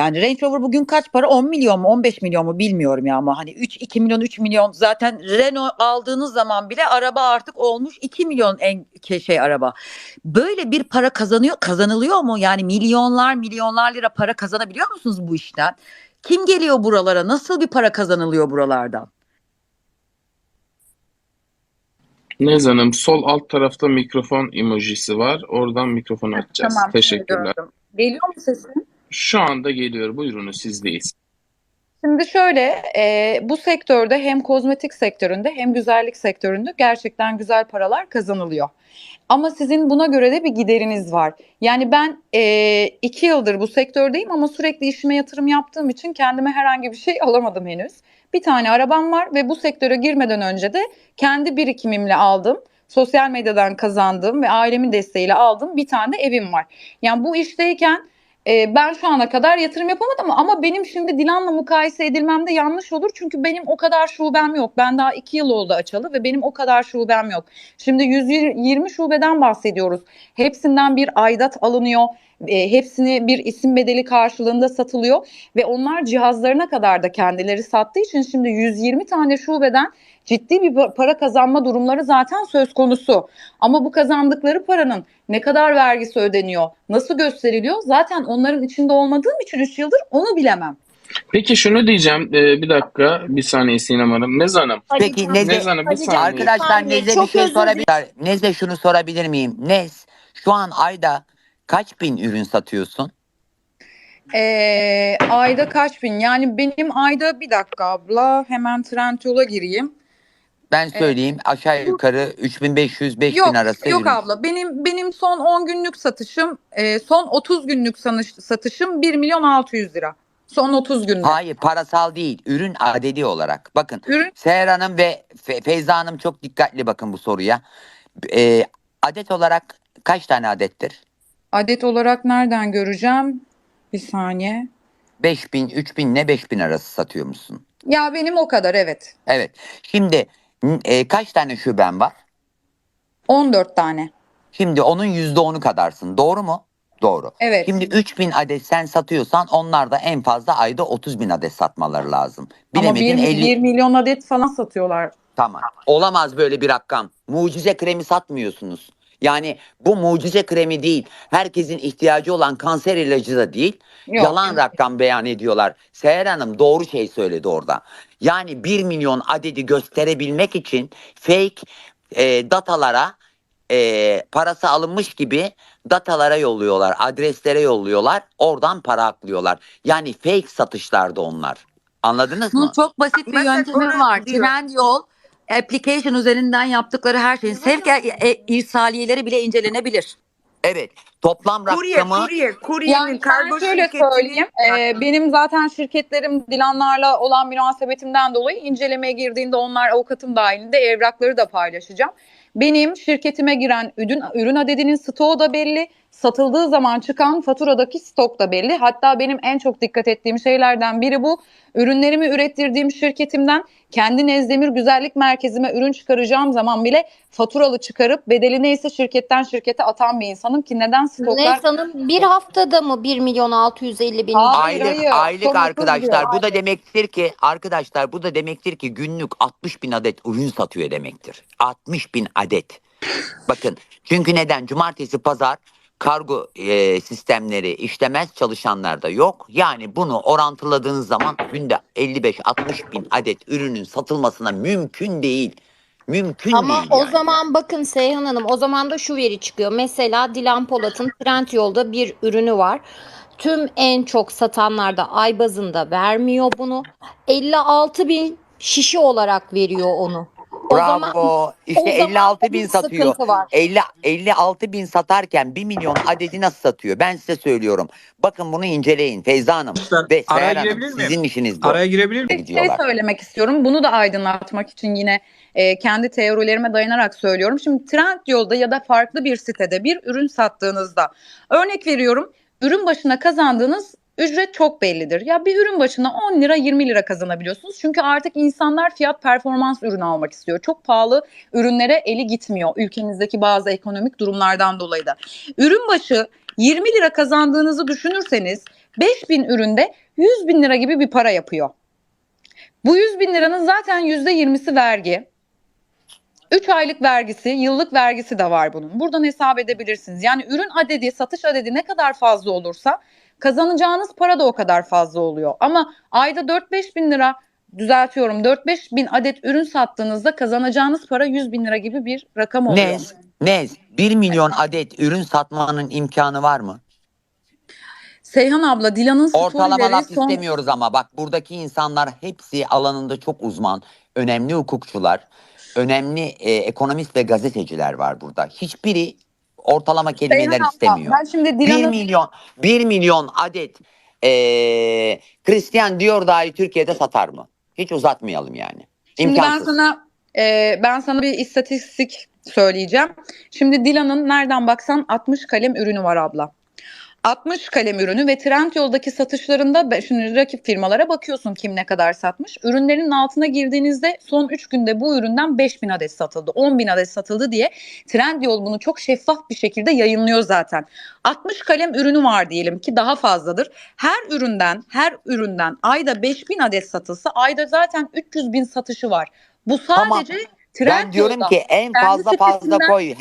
Yani Range Rover bugün kaç para? 10 milyon mu 15 milyon mu bilmiyorum ya ama hani 3 2 milyon 3 milyon zaten Renault aldığınız zaman bile araba artık olmuş 2 milyon en şey araba. Böyle bir para kazanıyor kazanılıyor mu? Yani milyonlar milyonlar lira para kazanabiliyor musunuz bu işten? Kim geliyor buralara? Nasıl bir para kazanılıyor buralardan? Nez Hanım sol alt tarafta mikrofon emojisi var. Oradan mikrofonu açacağız. Tamam, Teşekkürler. gördüm. Geliyor mu sesim? Şu anda geliyor. Buyurunuz sizdeyiz. Şimdi şöyle e, bu sektörde hem kozmetik sektöründe hem güzellik sektöründe gerçekten güzel paralar kazanılıyor. Ama sizin buna göre de bir gideriniz var. Yani ben e, iki yıldır bu sektördeyim ama sürekli işime yatırım yaptığım için kendime herhangi bir şey alamadım henüz. Bir tane arabam var ve bu sektöre girmeden önce de kendi birikimimle aldım. Sosyal medyadan kazandığım ve ailemin desteğiyle aldığım bir tane evim var. Yani bu işteyken e, ben şu ana kadar yatırım yapamadım ama benim şimdi Dilan'la mukayese edilmem de yanlış olur. Çünkü benim o kadar şubem yok. Ben daha iki yıl oldu açalı ve benim o kadar şubem yok. Şimdi 120 şubeden bahsediyoruz. Hepsinden bir aidat alınıyor. E, hepsini bir isim bedeli karşılığında satılıyor ve onlar cihazlarına kadar da kendileri sattığı için şimdi 120 tane şubeden ciddi bir pa- para kazanma durumları zaten söz konusu. Ama bu kazandıkları paranın ne kadar vergisi ödeniyor, nasıl gösteriliyor zaten onların içinde olmadığım için 3 yıldır onu bilemem. Peki şunu diyeceğim. Ee, bir dakika. Bir saniye Sinem Hanım. Nez Hanım. Peki Neze, Nez Hanım bir saniye. arkadaşlar Neze bir şey sorabilir Neze şunu sorabilir miyim? Nez şu an ayda kaç bin ürün satıyorsun? Ee, ayda kaç bin? Yani benim ayda bir dakika abla hemen Trendyol'a gireyim. Ben söyleyeyim aşağı yukarı 3500-5000 Yok arası yok ürün. abla benim benim son 10 günlük satışım e, son 30 günlük satışım 1 milyon 600 lira. Son 30 günde. Hayır parasal değil ürün adedi olarak. Bakın Ürün Seher Hanım ve Fe- Feyza Hanım çok dikkatli bakın bu soruya. Ee, adet olarak kaç tane adettir? Adet olarak nereden göreceğim? Bir saniye. 5000, 3000 ne 5000 arası satıyor musun? Ya benim o kadar evet. Evet. Şimdi e, kaç tane şuben var? 14 tane. Şimdi onun %10'u kadarsın. Doğru mu? Doğru. Evet. Şimdi 3000 adet sen satıyorsan onlar da en fazla ayda 30 bin adet satmaları lazım. Ama Bilemedin 1, 50. milyon adet falan satıyorlar. Tamam. Olamaz böyle bir rakam. Mucize kremi satmıyorsunuz. Yani bu mucize kremi değil. Herkesin ihtiyacı olan kanser ilacı da değil. Yok. Yalan rakam beyan ediyorlar. Seher Hanım doğru şey söyledi orada. Yani 1 milyon adedi gösterebilmek için fake e, datalara e, parası alınmış gibi datalara yolluyorlar. Adreslere yolluyorlar. Oradan para aklıyorlar. Yani fake satışlarda onlar. Anladınız mı? Bunun çok basit bir Mesela yöntemi var. gidiyor. Trendyol application üzerinden yaptıkları her şeyin sevk e- e- irsaliyeleri bile incelenebilir. Evet. Toplam Kurye, rakamı kurye, kuryenin Yani kargo ben şöyle şirketinin- söyleyeyim. e, benim zaten şirketlerim Dilanlarla olan münasebetimden dolayı incelemeye girdiğinde onlar avukatım dahilinde evrakları da paylaşacağım. Benim şirketime giren ürün, ürün adedinin stoğu da belli. Satıldığı zaman çıkan faturadaki stok da belli. Hatta benim en çok dikkat ettiğim şeylerden biri bu. Ürünlerimi ürettirdiğim şirketimden kendi Nezdemir Güzellik Merkezime ürün çıkaracağım zaman bile faturalı çıkarıp bedeli neyse şirketten şirkete atan bir insanım ki neden stoklar Neyse Hanım bir haftada mı 1 milyon 650 bin? Hayır, aylık hayır. aylık arkadaşlar bu da demektir ki arkadaşlar bu da demektir ki günlük 60 bin adet ürün satıyor demektir. 60 bin adet. Bakın çünkü neden cumartesi pazar kargo e, sistemleri işlemez çalışanlar da yok. Yani bunu orantıladığınız zaman günde 55-60 bin adet ürünün satılmasına mümkün değil. Mümkün Ama değil o yani. zaman bakın Seyhan Hanım o zaman da şu veri çıkıyor. Mesela Dilan Polat'ın Trendyol'da bir ürünü var. Tüm en çok satanlarda ay bazında vermiyor bunu. 56 bin şişe olarak veriyor onu. O zaman Bravo. İşte zaman 56 da bin bir satıyor. sıkıntı var. 50, 56 bin satarken 1 milyon adedi nasıl satıyor? Ben size söylüyorum. Bakın bunu inceleyin Feyza Hanım ve araya Seher Hanım. girebilir miyim? Sizin işiniz bu. Araya girebilir miyim? Bir şey söylemek istiyorum. Bunu da aydınlatmak için yine e, kendi teorilerime dayanarak söylüyorum. Şimdi Trendyol'da ya da farklı bir sitede bir ürün sattığınızda örnek veriyorum ürün başına kazandığınız ücret çok bellidir. Ya bir ürün başına 10 lira 20 lira kazanabiliyorsunuz. Çünkü artık insanlar fiyat performans ürünü almak istiyor. Çok pahalı ürünlere eli gitmiyor ülkemizdeki bazı ekonomik durumlardan dolayı da. Ürün başı 20 lira kazandığınızı düşünürseniz 5000 üründe 100 bin lira gibi bir para yapıyor. Bu 100 bin liranın zaten %20'si vergi. 3 aylık vergisi, yıllık vergisi de var bunun. Buradan hesap edebilirsiniz. Yani ürün adedi, satış adedi ne kadar fazla olursa kazanacağınız para da o kadar fazla oluyor. Ama ayda 4-5 bin lira düzeltiyorum 4-5 bin adet ürün sattığınızda kazanacağınız para 100 bin lira gibi bir rakam oluyor. Nez, Nez 1 milyon adet ürün satmanın imkanı var mı? Seyhan abla Dilan'ın Ortalama storyleri laf son... istemiyoruz ama bak buradaki insanlar hepsi alanında çok uzman, önemli hukukçular, önemli e, ekonomist ve gazeteciler var burada. Hiçbiri ortalama kelimeler istemiyor. Ben şimdi 1 Dilan'ın milyon 1 milyon adet e, Christian Dior dahi Türkiye'de satar mı? Hiç uzatmayalım yani. Şimdi ben sana e, ben sana bir istatistik söyleyeceğim. Şimdi Dilan'ın nereden baksan 60 kalem ürünü var abla. 60 kalem ürünü ve Trendyol'daki satışlarında be- şimdi rakip firmalara bakıyorsun kim ne kadar satmış. Ürünlerin altına girdiğinizde son 3 günde bu üründen 5000 adet satıldı, 10 bin adet satıldı diye Trendyol bunu çok şeffaf bir şekilde yayınlıyor zaten. 60 kalem ürünü var diyelim ki daha fazladır. Her üründen her üründen ayda 5000 adet satılsa ayda zaten 300 bin satışı var. Bu Tamam. sadece Ben diyorum Trendyol'da. ki en fazla fazla koy.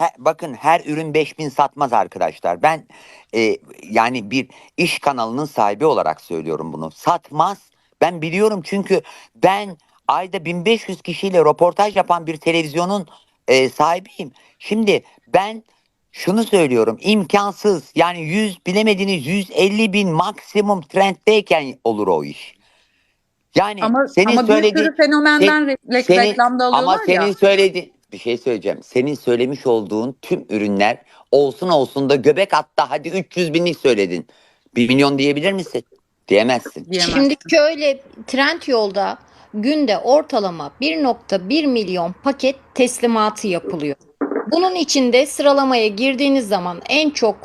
He- bakın her ürün 5000 satmaz arkadaşlar. Ben e, yani bir iş kanalının sahibi olarak söylüyorum bunu. Satmaz. Ben biliyorum çünkü ben ayda 1500 kişiyle röportaj yapan bir televizyonun e, sahibiyim. Şimdi ben şunu söylüyorum imkansız yani 100 bilemediniz 150 bin maksimum trenddeyken olur o iş. Yani ama, senin ama bir söylediğin sürü fenomenden senin- reklamda alıyorlar ama senin ya. Bir şey söyleyeceğim. Senin söylemiş olduğun tüm ürünler olsun olsun da göbek atta hadi 300 binlik söyledin. 1 milyon diyebilir misin? Diyemezsin. Diyemezsin. Şimdi şöyle Trendyol'da günde ortalama 1.1 milyon paket teslimatı yapılıyor. Bunun içinde sıralamaya girdiğiniz zaman en çok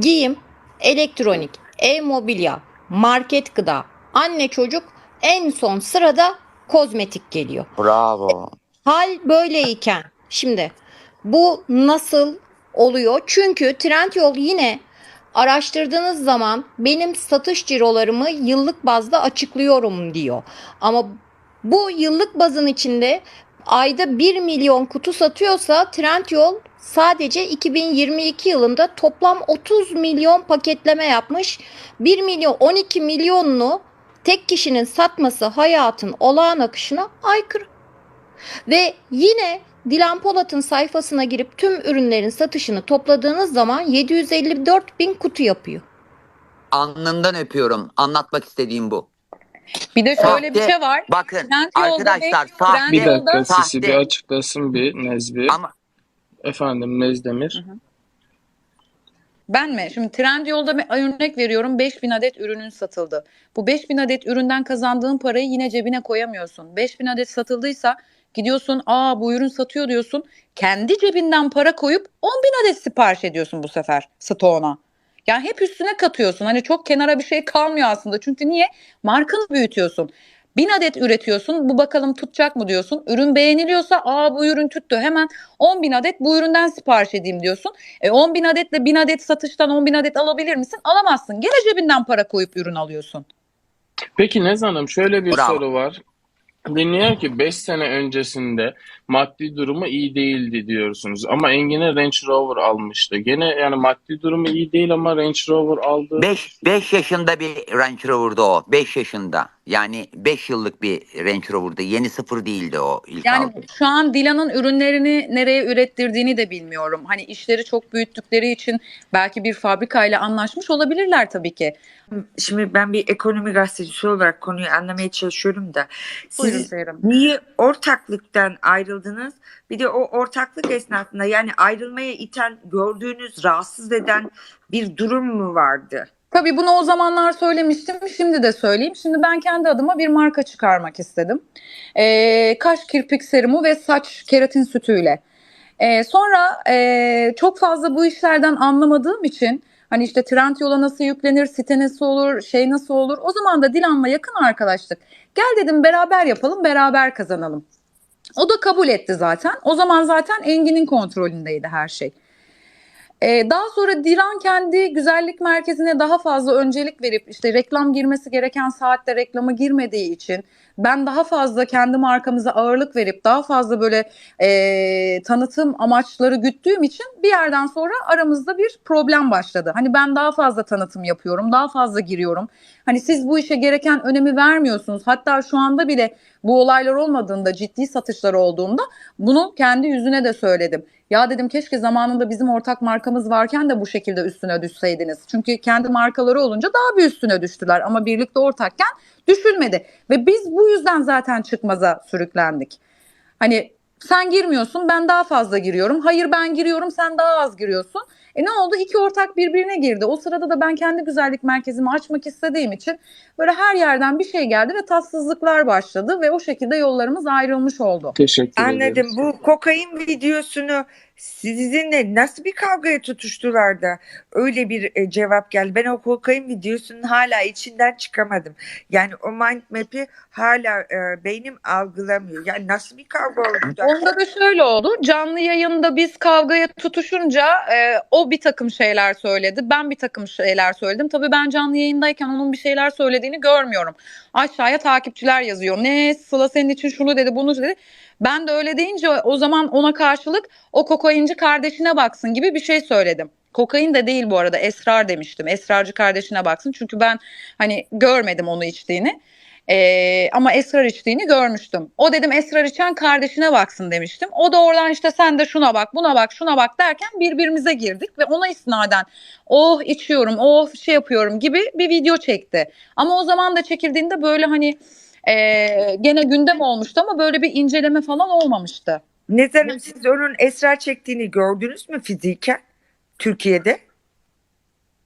giyim, elektronik, e-mobilya, market gıda, anne çocuk en son sırada kozmetik geliyor. Bravo. Hal böyleyken şimdi bu nasıl oluyor? Çünkü Trendyol yine araştırdığınız zaman benim satış cirolarımı yıllık bazda açıklıyorum diyor. Ama bu yıllık bazın içinde ayda 1 milyon kutu satıyorsa Trendyol sadece 2022 yılında toplam 30 milyon paketleme yapmış. 1 milyon 12 milyonunu tek kişinin satması hayatın olağan akışına aykırı. Ve yine Dilan Polat'ın sayfasına girip tüm ürünlerin satışını topladığınız zaman 754 bin kutu yapıyor. Alnından öpüyorum. Anlatmak istediğim bu. Bir de şöyle bir şey var. Bakın Trendyol'da arkadaşlar beş- sahte. Bir dakika sahte. Sisi bir açıklasın bir Nezbi. Ama Efendim Nezdemir. Ben mi? Şimdi Trendyol'da bir örnek veriyorum 5000 adet ürünün satıldı. Bu 5000 adet üründen kazandığın parayı yine cebine koyamıyorsun. 5000 adet satıldıysa gidiyorsun aa bu ürün satıyor diyorsun. Kendi cebinden para koyup 10 bin adet sipariş ediyorsun bu sefer stoğuna. Yani hep üstüne katıyorsun. Hani çok kenara bir şey kalmıyor aslında. Çünkü niye? Markanı büyütüyorsun. Bin adet üretiyorsun. Bu bakalım tutacak mı diyorsun. Ürün beğeniliyorsa aa bu ürün tuttu. Hemen 10 bin adet bu üründen sipariş edeyim diyorsun. E 10 bin adetle 1000 adet satıştan 10 bin adet alabilir misin? Alamazsın. Gene cebinden para koyup ürün alıyorsun. Peki Nez Hanım şöyle bir Bravo. soru var. Dinliyor ki 5 sene öncesinde maddi durumu iyi değildi diyorsunuz. Ama Engin'e Range Rover almıştı. Gene yani maddi durumu iyi değil ama Range Rover aldı. 5 5 yaşında bir Range Rover'da o. 5 yaşında. Yani 5 yıllık bir Range Rover'da. Yeni sıfır değildi o ilk Yani aldığı. şu an Dilan'ın ürünlerini nereye ürettirdiğini de bilmiyorum. Hani işleri çok büyüttükleri için belki bir fabrikayla anlaşmış olabilirler tabii ki. Şimdi ben bir ekonomi gazetecisi olarak konuyu anlamaya çalışıyorum da Buyurun siz Seyran. niye ortaklıktan ayrıldınız? Bir de o ortaklık esnasında yani ayrılmaya iten gördüğünüz rahatsız eden bir durum mu vardı? Tabii bunu o zamanlar söylemiştim. Şimdi de söyleyeyim. Şimdi ben kendi adıma bir marka çıkarmak istedim. Ee, kaş kirpik serumu ve saç keratin sütüyle. Ee, sonra e, çok fazla bu işlerden anlamadığım için hani işte Trendyol'a nasıl yüklenir, site nasıl olur, şey nasıl olur. O zaman da Dilan'la yakın arkadaşlık. Gel dedim beraber yapalım, beraber kazanalım. O da kabul etti zaten. O zaman zaten Engin'in kontrolündeydi her şey. Ee, daha sonra Dilan kendi güzellik merkezine daha fazla öncelik verip işte reklam girmesi gereken saatte reklama girmediği için ben daha fazla kendi markamıza ağırlık verip daha fazla böyle e, tanıtım amaçları güttüğüm için bir yerden sonra aramızda bir problem başladı. Hani ben daha fazla tanıtım yapıyorum, daha fazla giriyorum. Hani siz bu işe gereken önemi vermiyorsunuz. Hatta şu anda bile bu olaylar olmadığında, ciddi satışlar olduğunda bunu kendi yüzüne de söyledim. Ya dedim keşke zamanında bizim ortak markamız varken de bu şekilde üstüne düşseydiniz. Çünkü kendi markaları olunca daha bir üstüne düştüler ama birlikte ortakken düşülmedi. Ve biz bu yüzden zaten çıkmaza sürüklendik. Hani sen girmiyorsun ben daha fazla giriyorum. Hayır ben giriyorum sen daha az giriyorsun. E ne oldu? İki ortak birbirine girdi. O sırada da ben kendi güzellik merkezimi açmak istediğim için böyle her yerden bir şey geldi ve tatsızlıklar başladı ve o şekilde yollarımız ayrılmış oldu. Teşekkür Anladım. ederiz. Bu kokain videosunu sizinle nasıl bir kavgaya tutuştular da öyle bir e, cevap geldi. Ben o kokain videosunun hala içinden çıkamadım. Yani o mind map'i hala e, beynim algılamıyor. Yani nasıl bir kavga oldu da? Onda da şöyle oldu. Canlı yayında biz kavgaya tutuşunca e, o bir takım şeyler söyledi. Ben bir takım şeyler söyledim. Tabii ben canlı yayındayken onun bir şeyler söylediğini görmüyorum. Aşağıya takipçiler yazıyor. Ne Sıla senin için şunu dedi bunu dedi. Ben de öyle deyince o zaman ona karşılık o kokainci kardeşine baksın gibi bir şey söyledim. Kokain de değil bu arada esrar demiştim. Esrarcı kardeşine baksın. Çünkü ben hani görmedim onu içtiğini. Ee, ama esrar içtiğini görmüştüm. O dedim esrar içen kardeşine baksın demiştim. O da oradan işte sen de şuna bak buna bak şuna bak derken birbirimize girdik ve ona isnaden oh içiyorum oh şey yapıyorum gibi bir video çekti. Ama o zaman da çekildiğinde böyle hani ee, gene gündem olmuştu ama böyle bir inceleme falan olmamıştı. Nezen Hanım siz onun esrar çektiğini gördünüz mü fiziken Türkiye'de?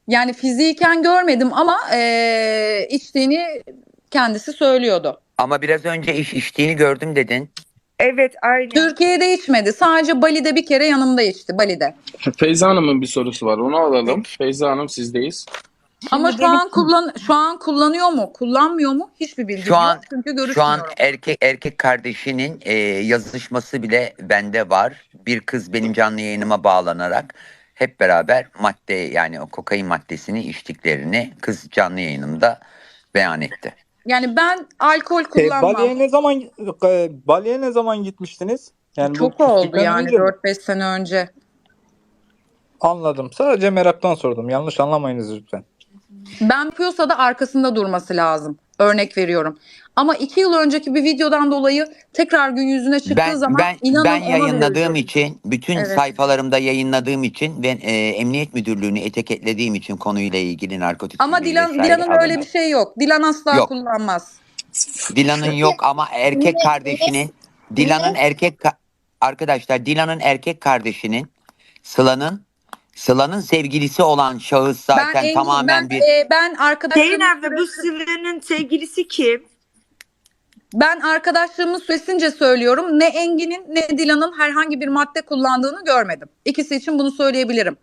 Yani fiziken görmedim ama ee, içtiğini kendisi söylüyordu. Ama biraz önce iş içtiğini gördüm dedin. Evet aynen. Türkiye'de içmedi. Sadece Bali'de bir kere yanımda içti. Bali'de. Feyza Hanım'ın bir sorusu var. Onu alalım. Feyza Hanım sizdeyiz. Ama şu an kullan şu an kullanıyor mu? Kullanmıyor mu? Hiçbir bilgim Şu an- yok. Çünkü Şu görüşmüyorum. an erkek erkek kardeşinin e, yazışması bile bende var. Bir kız benim canlı yayınıma bağlanarak hep beraber madde yani o kokain maddesini içtiklerini kız canlı yayınımda beyan etti. Yani ben alkol E, kullanmam. Bali'ye ne zaman e, Bali'ye ne zaman gitmiştiniz? Yani Çok oldu yani önce mi? 4-5 sene önce. Anladım. Sadece meraktan sordum. Yanlış anlamayınız lütfen. Ben piyasada arkasında durması lazım. Örnek veriyorum. Ama 2 yıl önceki bir videodan dolayı tekrar gün yüzüne çıktığı Ben zaman ben inanın ben yayınladığım için bütün Evet. sayfalarımda yayınladığım için ve e, emniyet müdürlüğünü etiketlediğim için konuyla ilgili narkotik Ama Dilan Dilan'ın öyle alındı. bir şey yok. Dilan asla Yok. kullanmaz. Dilan'ın yok ama erkek kardeşinin Dilan'ın erkek ka- arkadaşlar Dilan'ın erkek kardeşinin Sıla'nın Sıla'nın sevgilisi olan şahıs zaten ben tamamen ben, bir e, ben arkadaşlarımın Zeyn abla bu Sıla'nın sevgilisi kim? Ben arkadaşlarımın süresince söylüyorum. Ne Engin'in ne Dilan'ın herhangi bir madde kullandığını görmedim. İkisi için bunu söyleyebilirim.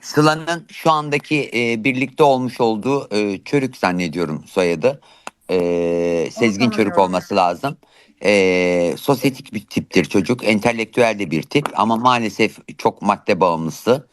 Sıla'nın şu andaki e, birlikte olmuş olduğu e, Çörük zannediyorum soyadı. E, Sezgin Çörük tanımıyorum. olması lazım. E, sosyetik bir tiptir çocuk. Entelektüel de bir tip ama maalesef çok madde bağımlısı.